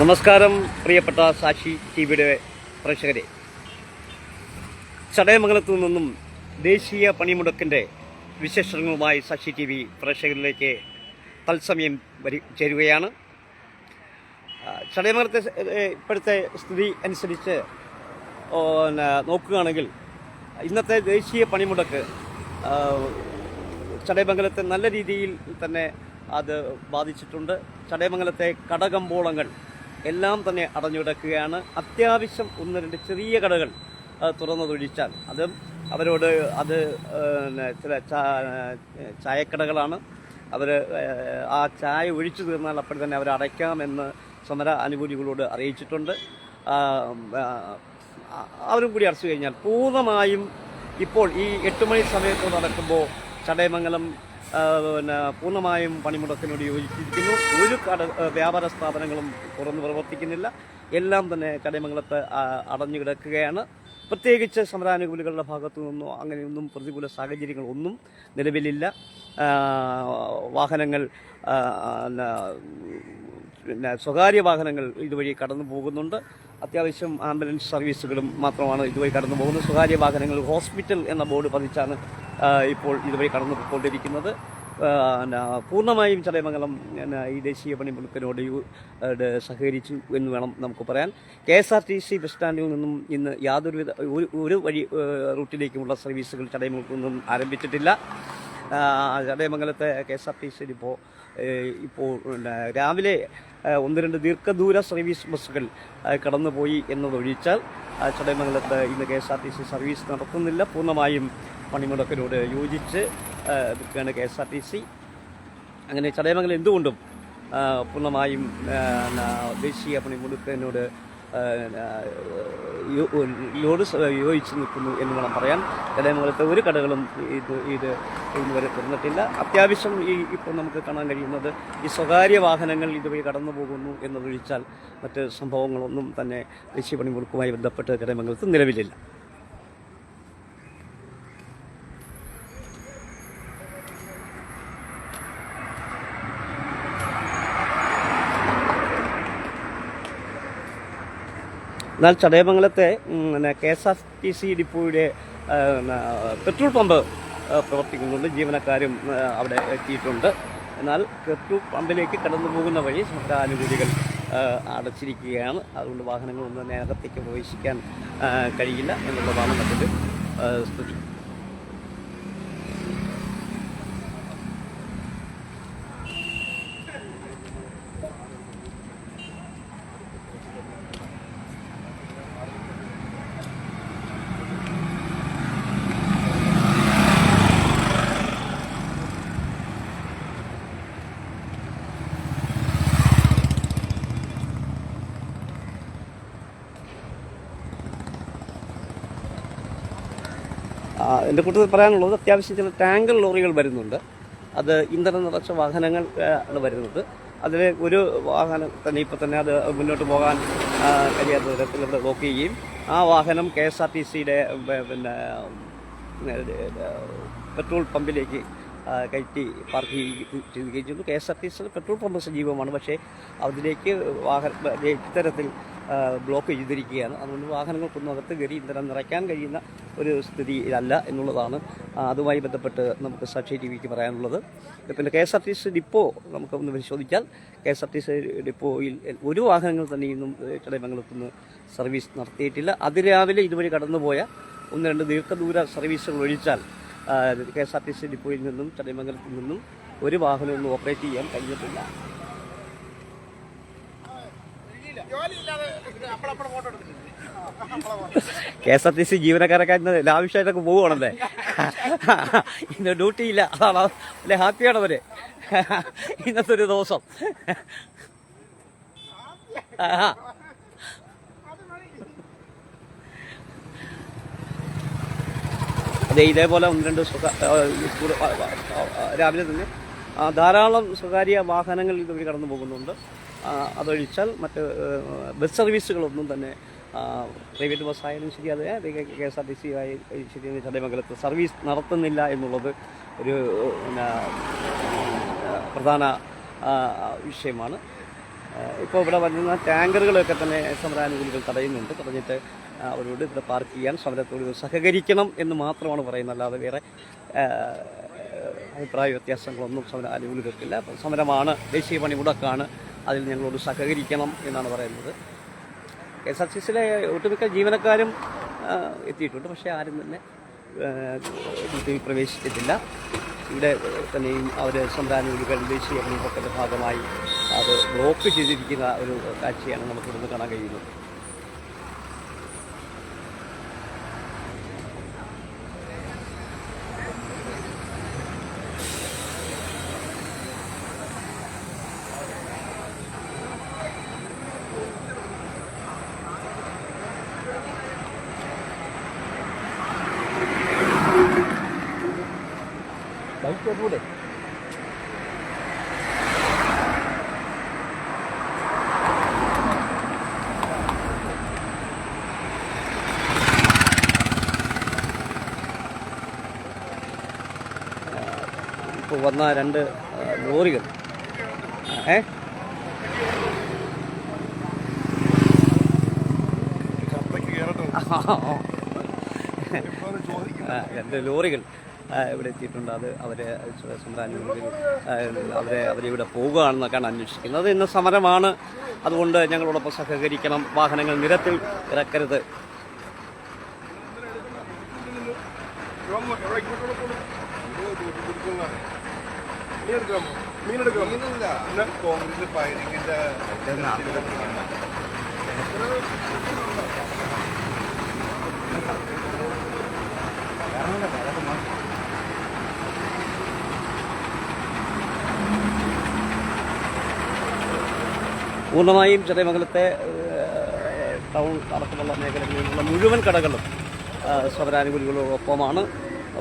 നമസ്കാരം പ്രിയപ്പെട്ട സാക്ഷി ടി വിയുടെ പ്രേക്ഷകരെ. ചടയമംഗലത്തു നിന്നും ദേശീയ പണിമുടക്കിന്റെ വിശേഷങ്ങളുമായി സാക്ഷി ടി വി പ്രേക്ഷകരിലേക്ക് തത്സമയം വരി ചേരുകയാണ്. ചടയമംഗലത്തെ ഇപ്പോഴത്തെ സ്ഥിതി അനുസരിച്ച് നോക്കുകയാണെങ്കിൽ ഇന്നത്തെ ദേശീയ പണിമുടക്ക് ചടയമംഗലത്തെ നല്ല രീതിയിൽ തന്നെ അത് ബാധിച്ചിട്ടുണ്ട്. ചടയമംഗലത്തെ കടകമ്പോളങ്ങൾ എല്ലാം തന്നെ അടഞ്ഞുകിടക്കുകയാണ്. അത്യാവശ്യം ഒന്ന് രണ്ട് ചെറിയ കടകൾ തുറന്നതൊഴിച്ചാൽ. അതും അവരോട് അത് ചില ചായക്കടകളാണ്. അവർ ആ ചായ ഒഴിച്ചു തീർന്നാൽ അപ്പോൾ തന്നെ അവർ അടയ്ക്കാമെന്ന് സമര അനുകൂലികളോട് അറിയിച്ചിട്ടുണ്ട്. അവരും കൂടി അടച്ചു കഴിഞ്ഞാൽ പൂർണമായും ഇപ്പോൾ ഈ എട്ട് മണി സമയത്ത് നടക്കുമ്പോൾ ചടയമംഗലം പിന്നെ പൂർണമായും പണിമുടക്കിനോട് യോജിച്ചിരിക്കുന്നു ഒരു കട വ്യാപാര സ്ഥാപനങ്ങളും തുറന്നു പ്രവർത്തിക്കുന്നില്ല. എല്ലാം തന്നെ കടയമംഗലത്ത് അടഞ്ഞു കിടക്കുകയാണ്. പ്രത്യേകിച്ച് സമരാനുകൂലികളുടെ ഭാഗത്തു നിന്നോ അങ്ങനെയൊന്നും പ്രതികൂല സാഹചര്യങ്ങളൊന്നും നിലവിലില്ല. വാഹനങ്ങൾ പിന്നെ സ്വകാര്യ വാഹനങ്ങൾ ഇതുവഴി കടന്നു പോകുന്നുണ്ട്. അത്യാവശ്യം ആംബുലൻസ് സർവീസുകളും മാത്രമാണ് ഇതുവഴി കടന്നു പോകുന്നത്. സ്വകാര്യ വാഹനങ്ങൾ ഹോസ്പിറ്റൽ എന്ന ബോർഡ് പതിച്ചാണ് ഇപ്പോൾ ഇതുവഴി കടന്നു പോയിക്കൊണ്ടിരിക്കുന്നത് പൂർണമായും ചടയമംഗലം ഈ ദേശീയ പണിമുടക്കിനോട് സഹകരിച്ചു എന്ന് വേണം നമുക്ക് പറയാൻ. K S R T C bus സ്റ്റാൻഡിൽ നിന്നും ഇന്ന് യാതൊരുവിധ ഒരു ഒരു വഴി റൂട്ടിലേക്കുമുള്ള സർവീസുകൾ ചടയമംഗലത്തു നിന്നും ആരംഭിച്ചിട്ടില്ല. ചടയമംഗലത്തെ K S R T C ഇപ്പോൾ ഇപ്പോൾ രാവിലെ ഒന്ന് രണ്ട് ദീർഘദൂര സർവീസ് ബസ്സുകൾ കടന്നുപോയി എന്നതൊഴിച്ചാൽ ചടയമംഗലത്ത് ഇന്ന് K S R T C service നടത്തുന്നില്ല. പൂർണമായും പണിമുടക്കിനോട് യോജിച്ച് നിൽക്കുകയാണ് K S R T C. അങ്ങനെ ചടയമംഗലം എന്തുകൊണ്ടും പൂർണമായും ദേശീയ പണിമുടക്കിനോട് യോട് യോജിച്ച് നിൽക്കുന്നു എന്ന് വേണം പറയാൻ. ഇടയമംഗലത്തെ ഒരു കടകളും ഇത് ഇത് വരെ തുറന്നിട്ടില്ല. അത്യാവശ്യം ഈ ഇപ്പോൾ നമുക്ക് കാണാൻ കഴിയുന്നത് ഈ സ്വകാര്യ വാഹനങ്ങൾ ഇതുവഴി കടന്നു പോകുന്നു എന്നതൊഴിച്ചാൽ മറ്റ് സംഭവങ്ങളൊന്നും തന്നെ ദേശീയ പണിമുടക്കുമായി ബന്ധപ്പെട്ട് ഇടയമംഗലത്ത് നിലവിലില്ല. എന്നാൽ ചടയമംഗലത്തെ പിന്നെ K S R T C ഡിപ്പോയുടെ petrol pump പ്രവർത്തിക്കുന്നുണ്ട്. ജീവനക്കാരും അവിടെ എത്തിയിട്ടുണ്ട്. എന്നാൽ പെട്രോൾ പമ്പിലേക്ക് കടന്നു പോകുന്ന വഴി സമരാനുകൂലികൾ അടച്ചിരിക്കുകയാണ്. അതുകൊണ്ട് വാഹനങ്ങളൊന്നും നേരത്തേക്ക് പ്രവേശിക്കാൻ കഴിയില്ല. എന്നുള്ളതാണ് മറ്റൊരു സ്ഥിതി. എന്റെ കൂട്ടത്തിൽ പറയാനുള്ളത് അത്യാവശ്യം ചില ടാങ്കർ ലോറികൾ വരുന്നുണ്ട്. അത് ഇന്ധനം നിറച്ച വാഹനങ്ങൾ ആണ് വരുന്നത്. അതിൽ ഒരു വാഹനം തന്നെ ഇപ്പം തന്നെ അത് മുന്നോട്ട് പോകാൻ കഴിയാത്ത വിധത്തിൽ ഇവിടെ ബ്ലോക്ക് ചെയ്യുകയും ആ വാഹനം കെ എസ് ആർ ടി സിയുടെ പിന്നെ പെട്രോൾ പമ്പിലേക്ക് കയറ്റി പാർക്ക് ചെയ്യുകയും ചെയ്തു. കെ എസ് ആർ ടി സിയിൽ പെട്രോൾ പമ്പ് സജീവമാണ്. പക്ഷേ അതിലേക്ക് വാഹന ഇത്തരത്തിൽ ബ്ലോക്ക് ചെയ്തിരിക്കുകയാണ്. അതുകൊണ്ട് വാഹനങ്ങൾക്കൊന്നും അകത്ത് കയറി ഇന്ധനം നിറയ്ക്കാൻ കഴിയുന്ന ഒരു സ്ഥിതി സ്ഥിതിയിലല്ല എന്നുള്ളതാണ് അതുമായി ബന്ധപ്പെട്ട് നമുക്ക് സാക്ഷി ടി വിക്ക് പറയാനുള്ളത്. പിന്നെ K S R T C depot നമുക്കൊന്ന് പരിശോധിച്ചാൽ K S R T C ഡിപ്പോയിൽ ഒരു വാഹനങ്ങൾ തന്നെ ഇന്നും ചടയമംഗലത്തുനിന്ന് സർവീസ് നടത്തിയിട്ടില്ല. അതിരാവിലെ ഇതുവഴി കടന്നുപോയ ഒന്ന് രണ്ട് ദീർഘദൂര സർവീസുകൾ ഒഴിച്ചാൽ K S R T C ഡിപ്പോയിൽ നിന്നും ചടയമംഗലത്തിൽ നിന്നും ഒരു വാഹനമൊന്നും ഓപ്പറേറ്റ് ചെയ്യാൻ കഴിഞ്ഞിട്ടില്ല. K S R T C ജീവനക്കാരൊക്കെ ലാവിഷായിട്ടൊക്കെ പോവുകയാണല്ലേ? ഇന്ന് ഡ്യൂട്ടി ഇല്ല. അതാണ്? അല്ലെ ഹാപ്പിയാണ് അവർ? ഇന്നത്തെ ഒരു ദിവസം. അതെ ഇതേപോലെ ഒന്ന് രണ്ട് രാവിലെ തന്നെ ധാരാളം സ്വകാര്യ വാഹനങ്ങൾ ഇതുവഴി കടന്നു പോകുന്നുണ്ട്. അതൊഴിച്ചാൽ മറ്റ് ബസ് സർവീസുകളൊന്നും തന്നെ പ്രൈവറ്റ് ബസ്സായാലും ശരി അതെ K S R T C ആയി ശരി ചടയമംഗലത്ത് സർവീസ് നടത്തുന്നില്ല എന്നുള്ളത് ഒരു പ്രധാന വിഷയമാണ്. ഇപ്പോൾ ഇവിടെ വരുന്ന ടാങ്കറുകളൊക്കെ തന്നെ സമരാനുകൂലികൾ തടയുന്നുണ്ട്. തടഞ്ഞിട്ട് അവരോട് ഇവിടെ പാർക്ക് ചെയ്യാൻ സമരത്തോട് സഹകരിക്കണം എന്ന് മാത്രമാണ് പറയുന്നത്. അല്ലാതെ വേറെ അഭിപ്രായ വ്യത്യാസങ്ങളൊന്നും സമരം അനുകൂലികൾക്കില്ല അപ്പോൾ സമരമാണ് ദേശീയ പണി മുടക്കാണ്. അതിൽ ഞങ്ങളോട് സഹകരിക്കണം എന്നാണ് പറയുന്നത്. കെ എസ് ആർ ടി സിയിലെ ഒട്ടുമിക്ക ജീവനക്കാരും എത്തിയിട്ടുണ്ട്. പക്ഷേ ആരും തന്നെ വീട്ടിൽ പ്രവേശിച്ചിട്ടില്ല. ഇവിടെ തന്നെയും അവർ സംവിധാനങ്ങൾ ദേശീയ പണിമുടക്കിന്റെ ഭാഗമായി അത് ബ്ലോക്ക് ചെയ്തിരിക്കുന്ന ഒരു കാഴ്ചയാണ് നമുക്കിവിടുന്ന് കാണാൻ കഴിയുന്നത് ബൈക്കോട്ടൂടെ ഇപ്പോൾ വന്ന രണ്ട് ലോറികൾ. ഏ? രണ്ട് ലോറികൾ ഇവിടെ എത്തിയിട്ടുണ്ട്. അത് അവരെ സംവിധാനങ്ങളിൽ അവരെ അവരിവിടെ പോകുകയാണെന്നൊക്കെയാണ് അന്വേഷിക്കുന്നത്. ഇന്ന് സമരമാണ്. അതുകൊണ്ട് ഞങ്ങളോടൊപ്പം സഹകരിക്കണം. വാഹനങ്ങൾ നിരത്തിൽ ഇറക്കരുത്. കോൺഗ്രസ് പൂർണമായും ചെറിയമംഗലത്തെ ടൗൺ അടക്കമുള്ള മേഖലകളിലുള്ള മുഴുവൻ കടകളും സമരാനുകൂലികളോടൊപ്പമാണ്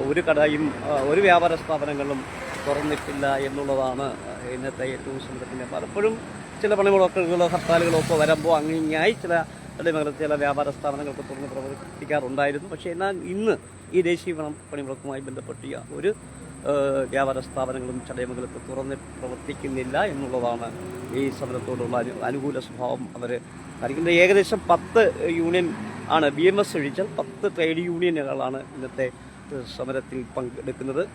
ഒരു കടയും ഒരു വ്യാപാര സ്ഥാപനങ്ങളും തുറന്നിട്ടില്ല എന്നുള്ളതാണ് ഇന്നത്തെ ഏറ്റവും സമരത്തിന്റെ പലപ്പോഴും ചില പണിമുടക്കുകളോ ഹർത്താലുകളോ ഒക്കെ വരുമ്പോൾ അങ്ങിങ്ങായി ചില അടിമകളിൽ ചില വ്യാപാര സ്ഥാപനങ്ങൾക്ക് തുറന്ന് പ്രവർത്തിക്കാറുണ്ടായിരുന്നു. പക്ഷേ എന്നാൽ ഇന്ന് ഈ ദേശീയ പണം- പണിമുടക്കുമായി ബന്ധപ്പെട്ട ഒരു വ്യാപാര സ്ഥാപനങ്ങളും ചടയമംഗലത്ത് തുറന്ന് പ്രവർത്തിക്കുന്നില്ല എന്നുള്ളതാണ് ഈ സമരത്തോടുള്ള അനു അനുകൂല സ്വഭാവം അവർ കാണിക്കുന്നത്. ഏകദേശം പത്ത് യൂണിയൻ ആണ് ബി എം എസ് ഒഴിച്ചാൽ പത്ത് ട്രേഡ് യൂണിയനുകളാണ് ഇന്നത്തെ സമരത്തിൽ പങ്കെടുക്കുന്നത്.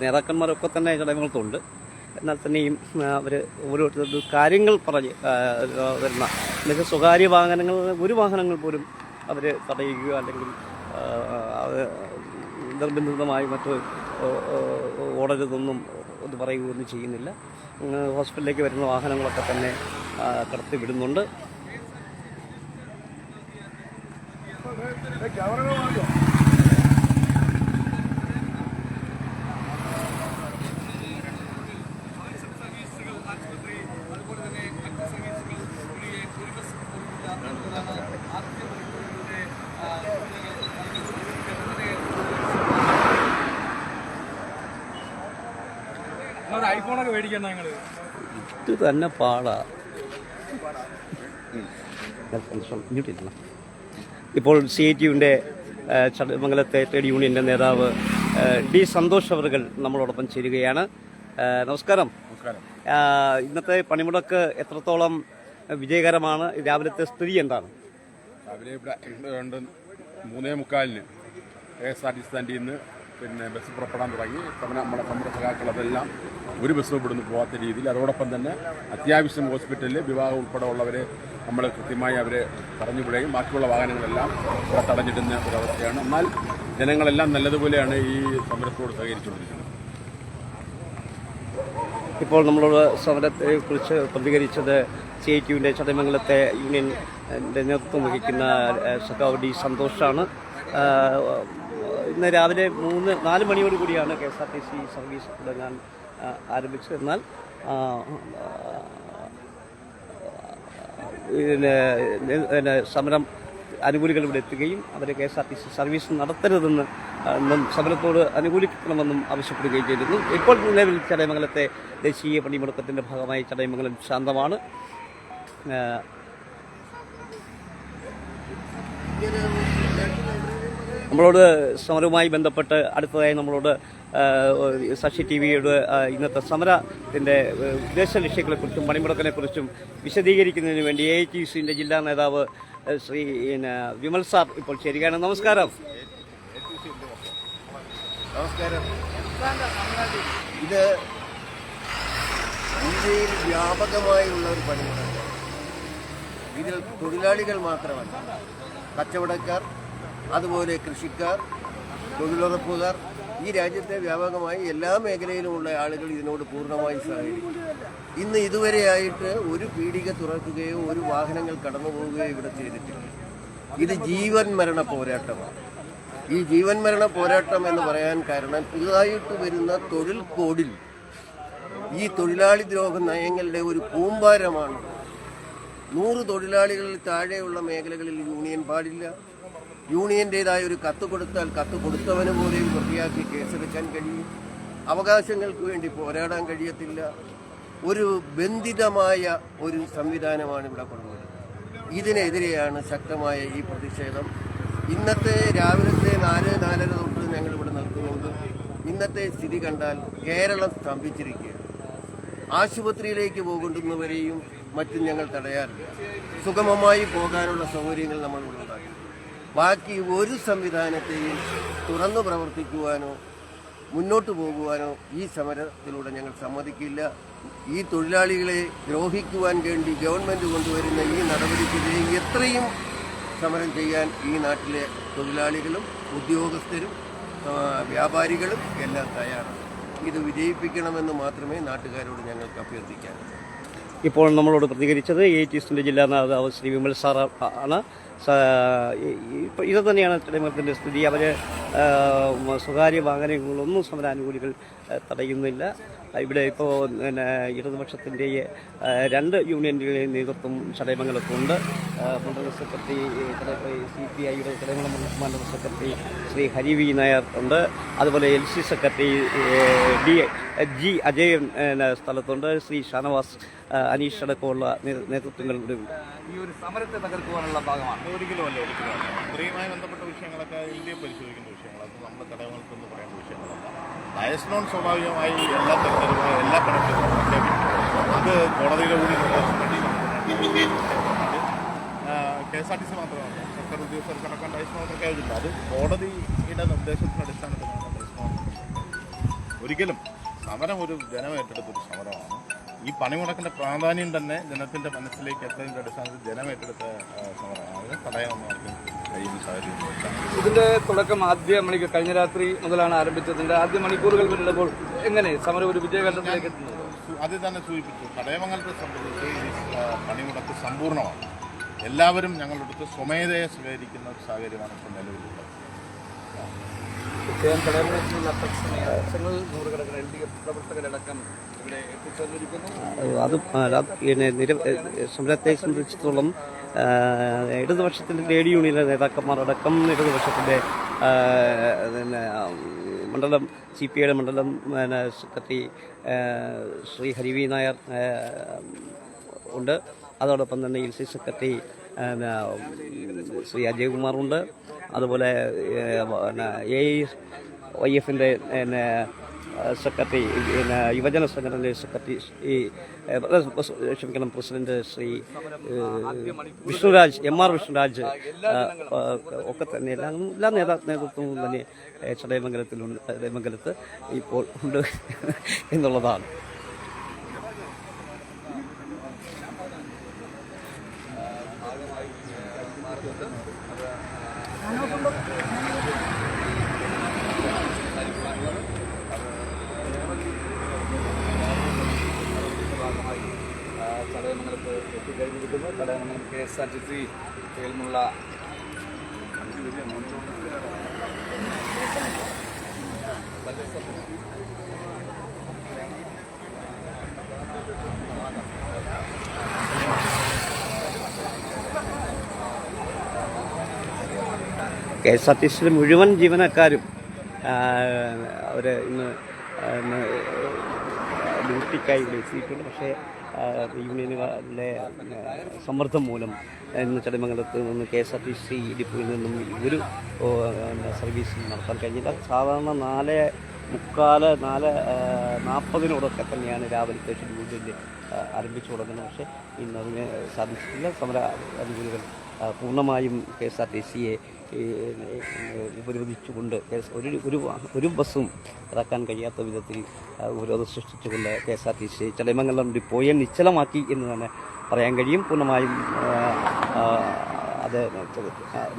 നേതാക്കന്മാരൊക്കെ തന്നെ ഘടകങ്ങൾക്കുണ്ട് എന്നാൽ തന്നെയും അവർ ഓരോരുത്തരുടെ കാര്യങ്ങൾ പറഞ്ഞ് വരുന്ന എന്നുവെച്ചാൽ സ്വകാര്യ വാഹനങ്ങൾ ഒരു വാഹനങ്ങൾ പോലും അവർ തടയുകയോ അല്ലെങ്കിൽ നിർബന്ധിതമായി മറ്റു ഓടരുതൊന്നും ഇത് പറയുകയൊന്നും ചെയ്യുന്നില്ല. ഹോസ്പിറ്റലിലേക്ക് വരുന്ന വാഹനങ്ങളൊക്കെ തന്നെ കടത്തി വിടുന്നുണ്ട് ഐഫോണൊക്കെ ഇത് തന്നെ പാടാ. ഇങ്ങോട്ടിരുന്നു? ഇപ്പോൾ സി ഐ ടിയുവിന്റെ ചടമംഗലത്തെ ട്രേഡ് യൂണിയന്റെ നേതാവ് ഡി സന്തോഷ് അവറുകൾ നമ്മളോടൊപ്പം ചേരുകയാണ്. നമസ്കാരം. നമസ്കാരം. ഇന്നത്തെ പണിമുടക്ക് എത്രത്തോളം വിജയകരമാണ്? രാവിലത്തെ സ്ഥിതി എന്താണ്? രാവിലെ ഇവിടെ രണ്ട് മൂന്നേ മുക്കാലിന് കെ എസ് ആർ ടി സ്റ്റാൻഡിൽ നിന്ന് പിന്നെ ബസ് പുറപ്പെടാൻ തുടങ്ങി. നമ്മുടെ നമ്മുടെ അതെല്ലാം ഒരു ബസ്സും ഇവിടുന്ന് പോകാത്ത രീതിയിൽ. അതോടൊപ്പം തന്നെ അത്യാവശ്യം ഹോസ്പിറ്റലിൽ വിവാഹം ഉൾപ്പെടെ ഉള്ളവരെ നമ്മൾ കൃത്യമായി അവരെ പറഞ്ഞു വിടുകയും ബാക്കിയുള്ള വാഹനങ്ങളെല്ലാം ഇവിടെ തടഞ്ഞിടുന്ന ഒരവസ്ഥയാണ്. എന്നാൽ ജനങ്ങളെല്ലാം നല്ലതുപോലെയാണ് ഈ സമരത്തോട് സഹകരിച്ചുകൊണ്ടിരിക്കുന്നത്. ഇപ്പോൾ നമ്മളോട് സമരത്തെക്കുറിച്ച് പ്രതികരിച്ചത് സി ഐ ടിയുവിന്റെ ചടയമംഗലത്തെ യൂണിയന്റെ നേതൃത്വം വഹിക്കുന്ന സഖാവ് ഡി സന്തോഷാണ്. ഇന്ന് രാവിലെ മൂന്ന് നാല് മണിയോടുകൂടിയാണ് K S R T C service തുടങ്ങാൻ ആ, ആരംഭിച്ചത് എന്നാൽ പിന്നെ സമരം അനുകൂലികൾ ഇവിടെ എത്തുകയും അവരെ K S R T C service നടത്തരുതെന്ന് സമരത്തോട് അനുകൂലിക്കണമെന്നും ആവശ്യപ്പെടുകയും ചെയ്തിരുന്നു. ഇപ്പോൾ നിലവിൽ ചടയമംഗലത്തെ ദേശീയ പണിമുടക്കത്തിന്റെ ഭാഗമായി ചടയമംഗലം ശാന്തമാണ്. നമ്മളോട് സമരവുമായി ബന്ധപ്പെട്ട് അടുത്തതായി നമ്മളോട് സശി സാക്ഷി ടി വിയുടെ ഇന്നത്തെ സമരത്തിന്റെ ഉദ്ദേശ ലക്ഷ്യങ്ങളെക്കുറിച്ചും പണിമുടക്കിനെക്കുറിച്ചും വിശദീകരിക്കുന്നതിന് വേണ്ടി എ ഐ ടി സിന്റെ ജില്ലാ നേതാവ് ശ്രീ പിന്നെ, വിമൽ സാർ ഇപ്പോൾ ചേരുകയാണ്. നമസ്കാരം. നമസ്കാരം. ഇത് ഇന്ത്യയിൽ വ്യാപകമായുള്ള ഒരു പണിമുടക്ക്. ഇതിൽ തൊഴിലാളികൾ മാത്രമല്ല കച്ചവടക്കാർ അതുപോലെ കൃഷിക്കാർ തൊഴിലുറപ്പുകാർ ഈ രാജ്യത്തെ വ്യാപകമായി എല്ലാ മേഖലയിലുമുള്ള ആളുകൾ ഇതിനോട് പൂർണമായി സഹകരിക്കും. ഇന്ന് ഇതുവരെയായിട്ട് ഒരു പീടിക തുറക്കുകയോ ഒരു വാഹനങ്ങൾ കടന്നു പോവുകയോ ഇവിടെ ചെയ്തിട്ടില്ല. ഇത് ജീവൻ മരണ പോരാട്ടമാണ്. ഈ ജീവൻ മരണ പോരാട്ടം എന്ന് പറയാൻ കാരണം പുതുതായിട്ട് വരുന്ന തൊഴിൽ കോഡിൽ ഈ തൊഴിലാളി ദ്രോഹ നയങ്ങളുടെ ഒരു കൂമ്പാരമാണ്. നൂറ് തൊഴിലാളികളിൽ താഴെയുള്ള മേഖലകളിൽ യൂണിയൻ പാടില്ല. യൂണിയന്റെതായ ഒരു കത്ത് കൊടുത്താൽ കത്ത് കൊടുത്തവന് പോലെയും വൃത്തിയാക്കി കേസെടുക്കാൻ കഴിയും. അവകാശങ്ങൾക്ക് വേണ്ടി പോരാടാൻ കഴിയത്തില്ല. ഒരു ബന്ധിതമായ ഒരു സംവിധാനമാണ് ഇവിടെ കൊണ്ടുവരുന്നത്. ഇതിനെതിരെയാണ് ശക്തമായ ഈ പ്രതിഷേധം. ഇന്നത്തെ രാവിലത്തെ നാല് നാലര തൊട്ട് ഞങ്ങൾ ഇവിടെ നിൽക്കുന്നുണ്ട് ഇന്നത്തെ സ്ഥിതി കണ്ടാൽ കേരളം സ്തംഭിച്ചിരിക്കുകയാണ്. ആശുപത്രിയിലേക്ക് പോകുന്നവരെയും മറ്റും ഞങ്ങൾ തടയാറില്ല. സുഗമമായി പോകാനുള്ള സൗകര്യങ്ങൾ നമ്മൾ ഉണ്ടാക്കി. ബാക്കി ഒരു സംവിധാനത്തെയും തുറന്നു പ്രവർത്തിക്കുവാനോ മുന്നോട്ട് പോകുവാനോ ഈ സമരത്തിലൂടെ ഞങ്ങൾ സമ്മതിക്കില്ല. ഈ തൊഴിലാളികളെ ദ്രോഹിക്കുവാൻ വേണ്ടി ഗവൺമെന്റ് കൊണ്ടുവരുന്ന ഈ നടപടിക്കെതിരെ എത്രയും സമരം ചെയ്യാൻ ഈ നാട്ടിലെ തൊഴിലാളികളും ഉദ്യോഗസ്ഥരും വ്യാപാരികളും എല്ലാം തയ്യാറാണ്. ഇത് വിജയിപ്പിക്കണമെന്ന് മാത്രമേ നാട്ടുകാരോട് ഞങ്ങൾക്ക് അഭ്യർത്ഥിക്കാൻ ഇപ്പോൾ നമ്മളോട് പ്രതികരിച്ചത് എ ടി ജില്ലാ നേതാവ് ശ്രീ വിമൽ സാർ ആണ് ഇത് തന്നെയാണ് തിരുമലത്തിന്റെ സ്ഥിതി. അവർ സ്വകാര്യ വാഹനങ്ങളൊന്നും സമരാനുകൂലികൾ തടയുന്നില്ല. ഇവിടെ ഇപ്പോൾ പിന്നെ ഇടതുപക്ഷത്തിന്റെ രണ്ട് യൂണിയനുകളുടെയും നേതൃത്വം ചടയമംഗലത്തുണ്ട് മണ്ഡലം സെക്രട്ടറി സി പി ഐയുടെ ചടയമംഗലം മണ്ഡലം സെക്രട്ടറി ശ്രീ ഹരി വി നായർ ഉണ്ട്. അതുപോലെ L C secretary D G Ajayan സ്ഥലത്തുണ്ട്. ശ്രീ ഷാനവാസ് അനീഷ് അടക്കമുള്ള നേ- നേതൃത്വങ്ങൾ ഇവിടെ ഈ ഒരു സമരത്തെ തകർക്കുവാനുള്ള ഭാഗമാണ്. ഒരിക്കലും ഒരിക്കലുമല്ല ഇത്രയുമായി ബന്ധപ്പെട്ട വിഷയങ്ങളൊക്കെ ഇന്ത്യയെ പരിശോധിക്കുന്ന വിഷയങ്ങളൊക്കെ നമ്മുടെ തടയങ്ങൾക്കെന്ന് പറയേണ്ട വിഷയങ്ങളല്ല. ഡയസ്നോൺ സ്വാഭാവികമായി എല്ലാ തരത്തിലുള്ള എല്ലാ കണക്കിലും അത് കോടതിയുടെ കൂടി K S R T C മാത്രമല്ല. സർക്കാർ ഉദ്യോഗസ്ഥർ കണക്കാൻ ഡയസ്നോൺ പ്രഖ്യാപിച്ചില്ല അത് കോടതിയുടെ നിർദ്ദേശത്തിന് അടിസ്ഥാനത്തിലാണ് ഒരിക്കലും സമരം ഒരു ജനം ഏറ്റെടുത്തൊരു സമരമാണ്. ഈ പണിമുടക്കിന്റെ പ്രാധാന്യം തന്നെ ജനത്തിന്റെ മനസ്സിലേക്ക് എത്തുന്നതിന്റെ അടിസ്ഥാനത്തിൽ ജനം ഏറ്റെടുത്ത സമരമാണ്. അത് തടയാൻ കഴിയുന്ന സാഹചര്യം ഇതിന്റെ ഇതിന്റെ തുടക്കം ആദ്യ മണിക്ക് കഴിഞ്ഞ രാത്രി മുതലാണ് ആരംഭിച്ചതിന്റെ ആദ്യ മണിക്കൂറുകൾ പിന്നിടുമ്പോൾ എങ്ങനെ സമരം ഒരു വിജയകണ്ഠത്തിലേക്ക് എത്തുന്നത്? അത് തന്നെ സൂചിപ്പിച്ചു. കടയമംഗലത്തെ സംബന്ധിച്ച് ഈ പണിമുടക്ക് സമ്പൂർണമാണ് എല്ലാവരും ഞങ്ങളുടെ അടുത്ത് സ്വമേധയെ സ്വീകരിക്കുന്ന ഒരു സാഹചര്യമാണ് ഇപ്പോൾ നിലവിലുള്ളത്. അത് പിന്നെ സമരത്തെ സംബന്ധിച്ചിടത്തോളം ഇടതുപക്ഷത്തിന്റെ ട്രേഡ് യൂണിയനിലെ നേതാക്കന്മാരടക്കം ഇടതുപക്ഷത്തിന്റെ പിന്നെ മണ്ഡലം സി പി ഐയുടെ മണ്ഡലം പിന്നെ സെക്രട്ടറി ശ്രീ ഹരിവി നായർ ഉണ്ട്. അതോടൊപ്പം തന്നെ എൽ സി സെക്രട്ടറി ശ്രീ അജയ്കുമാറുണ്ട് അതുപോലെ എ വൈ എഫിന്റെ പിന്നെ സെക്രട്ടറി പിന്നെ യുവജന സംഘടനയുടെ സെക്രട്ടറി ഈ ക്ഷമിക്കണം president Shri Vishnuraj M R Vishnuraj ഒക്കെ തന്നെ എല്ലാ എല്ലാ നേതാ നേതൃത്വവും തന്നെ ചടയമംഗലത്തിലുണ്ട് ചടയമംഗലത്ത് ഇപ്പോൾ ഉണ്ട് എന്നുള്ളതാണ് ചടയമംഗലത്ത് എത്തിക്കഴിഞ്ഞിരിക്കുന്നു Chadayamangalam K S R T C കേൾമുള്ള K S R T സിയിലെ മുഴുവൻ ജീവനക്കാരും അവർ ഇന്ന് ഡ്യൂട്ടിക്കായി എത്തിയിട്ടുണ്ട്. പക്ഷേ യൂണിയനുകളുടെ സമ്മർദ്ദം മൂലം ഇന്ന് ചടയമംഗലത്ത് നിന്ന് K S R T C ഡിപ്പോയിൽ നിന്നും ഒരു സർവീസ് നടത്താൻ കഴിഞ്ഞില്ല. സാധാരണ നാല് മുക്കാൽ നാല് നാൽപ്പതിനോടൊക്കെ തന്നെയാണ് രാവിലത്തെ ഷെഡ്യൂളിൽ ആരംഭിച്ചു തുടങ്ങുന്നത്. പക്ഷേ ഇന്നതിന് സാധിച്ചിട്ടില്ല. സമര അനുകൂലികൾ പൂർണമായും കെ എസ് ആർ ടി സിയെ ഉപരോധിച്ചുകൊണ്ട് ഒരു ഒരു ഒരു ബസ്സും ഇറക്കാൻ കഴിയാത്ത വിധത്തിൽ ഉപരോധം സൃഷ്ടിച്ചുകൊണ്ട് K S R T C Chadayamangalam ഡിപ്പോയെ നിശ്ചലമാക്കി എന്ന് തന്നെ പറയാൻ കഴിയും പൂർണമായും അത്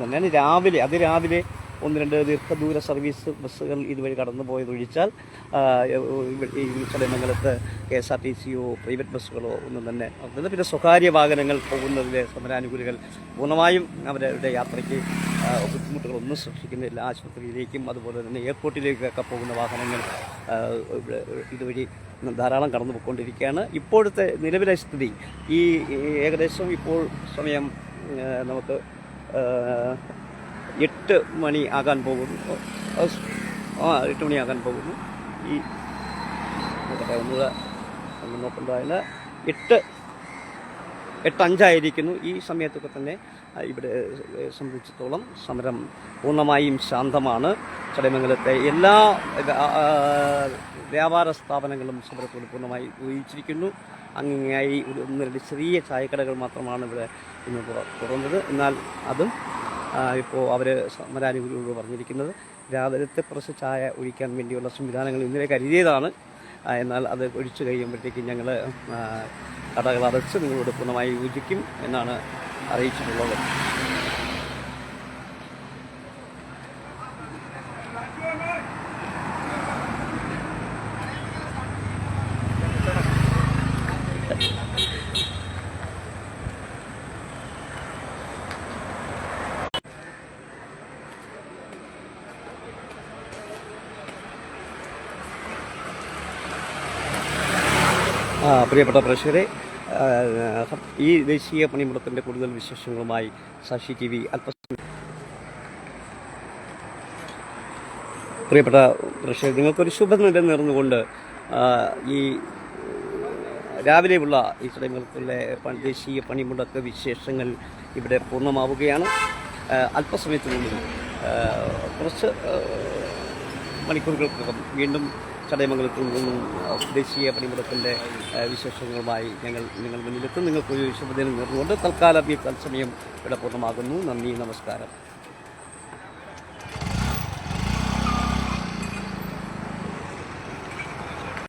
തന്നെയാണ് രാവിലെ അതിരാവിലെ ഒന്ന് രണ്ട് ദീർഘദൂര സർവീസ് ബസ്സുകൾ ഇതുവഴി കടന്നു പോയതൊഴിച്ചാൽ ഈ ചടയമംഗലത്ത് കെ എസ് ആർ ടി സിയോ പ്രൈവറ്റ് ബസ്സുകളോ ഒന്നും തന്നെ. പിന്നെ സ്വകാര്യ വാഹനങ്ങൾ പോകുന്നതിലെ സമരാനുകൂലികൾ പൂർണമായും അവരുടെ യാത്രയ്ക്ക് ബുദ്ധിമുട്ടുകളൊന്നും സൃഷ്ടിക്കുന്നില്ല. ആശുപത്രിയിലേക്കും അതുപോലെ തന്നെ എയർപോർട്ടിലേക്കൊക്കെ പോകുന്ന വാഹനങ്ങൾ ഇതുവഴി ധാരാളം കടന്നു പോയിക്കൊണ്ടിരിക്കുകയാണ് ഇപ്പോഴത്തെ നിലവിലെ സ്ഥിതി ഈ ഏകദേശം ഇപ്പോൾ സമയം നമുക്ക് എട്ട് മണി ആകാൻ പോകുന്നു. ആ എട്ട് മണി ആകാൻ പോകുന്നു. ഈ നോക്കട്ടെ ഒന്നുകൂടെ നോക്കേണ്ടതായ നോക്കേണ്ടതായത് എട്ട് എട്ടഞ്ചായിരിക്കുന്നു ഈ സമയത്തൊക്കെ തന്നെ ഇവിടെ സംബന്ധിച്ചിടത്തോളം സമരം പൂർണമായും ശാന്തമാണ്. ചടയമംഗലത്തെ എല്ലാ വ്യാപാര സ്ഥാപനങ്ങളും സമരത്തോട് പൂർണമായി ഉപയോഗിച്ചിരിക്കുന്നു അങ്ങനെയായി ഒരു ഒന്ന് രണ്ട് ചെറിയ ചായക്കടകൾ മാത്രമാണ് ഇവിടെ ഇന്ന് തുറ- തുറന്നത്. എന്നാൽ അതും ഇപ്പോൾ അവർ സമരാനുകൂലികളോട് പറഞ്ഞിരിക്കുന്നത് രാവിലത്തെ കുറച്ച് ചായ ഒഴിക്കാൻ വേണ്ടിയുള്ള സംവിധാനങ്ങൾ ഇന്നലെ കരുതിയതാണ്. എന്നാൽ അത് ഒഴിച്ചു കഴിയുമ്പോഴത്തേക്കും ഞങ്ങൾ കടകൾ അടച്ച് നിങ്ങളോട് പൂർണമായി യോജിക്കും എന്നാണ് അറിയിച്ചിട്ടുള്ളത്. പ്രിയപ്പെട്ട പ്രേക്ഷകരെ ഈ ദേശീയ പണിമുടക്കിന്റെ കൂടുതൽ വിശേഷങ്ങളുമായി സാക്ഷി ടി വി അല്പസമയം. പ്രിയപ്പെട്ട പ്രേക്ഷകർ നിങ്ങൾക്കൊരു ശുഭനില നേർന്നുകൊണ്ട് ഈ രാവിലെയുള്ള ഈ പ- ദേശീയ പണിമുടക്ക് വിശേഷങ്ങൾ ഇവിടെ പൂർണമാവുകയാണ്. അല്പസമയത്തിനുള്ളിൽ കുറച്ച് മണിക്കൂറുകൾക്കകം വീണ്ടും ആ, ദേശീയ പണിമുടക്കിന്റെ വിശേഷങ്ങളുമായി ഞങ്ങൾ നിങ്ങൾ മുന്നിലെത്തും. നിങ്ങൾക്കൊരു ശുഭദിനം നേർന്നുകൊണ്ട് തൽക്കാലം ഈ തത്സമയം ഇവിടെ പൂർണമാകുന്നു. നന്ദി നമസ്കാരം.